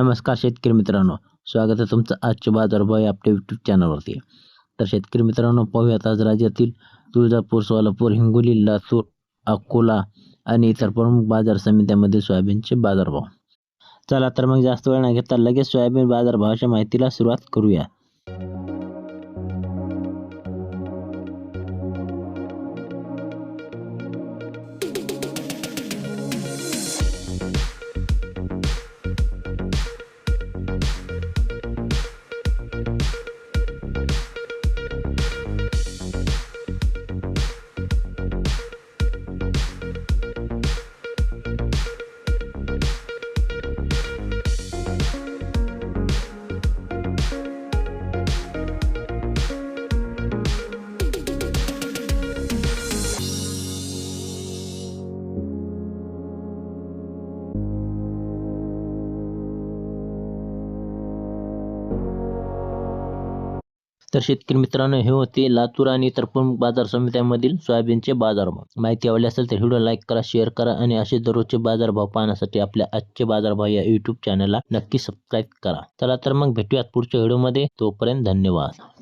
नमस्कार शेतकरी मित्रांनो. स्वागत आहे तुमचं आजचे बाजारभाव या आपल्या यूट्यूब चॅनलवरती तर शेतकरी मित्रांनो पाहूयात आज राज्यातील तुळजापूर सोलापूर हिंगोली लातूर अकोला आणि इतर प्रमुख बाजार समित्यांमध्ये सोयाबीनचे बाजारभाव. चला तर मग जास्त वेळ न घेता लगेच सोयाबीन बाजारभावाच्या माहितीला सुरुवात करूया. तर शेतकरी मित्रांनो हे होते लातूर आणि इतर प्रमुख बाजार समित्यांमधील सोयाबीनचे बाजारभाव माहिती आवडली असेल तर व्हिडिओ लाईक करा शेअर करा आणि असे दररोजचे बाजारभाव पाहण्यासाठी आपल्या आजचे बाजारभाव या यूट्यूब चॅनलला नक्की सबस्क्राईब करा. चला तर मग भेटूयात पुढच्या व्हिडिओमध्ये. तोपर्यंत धन्यवाद.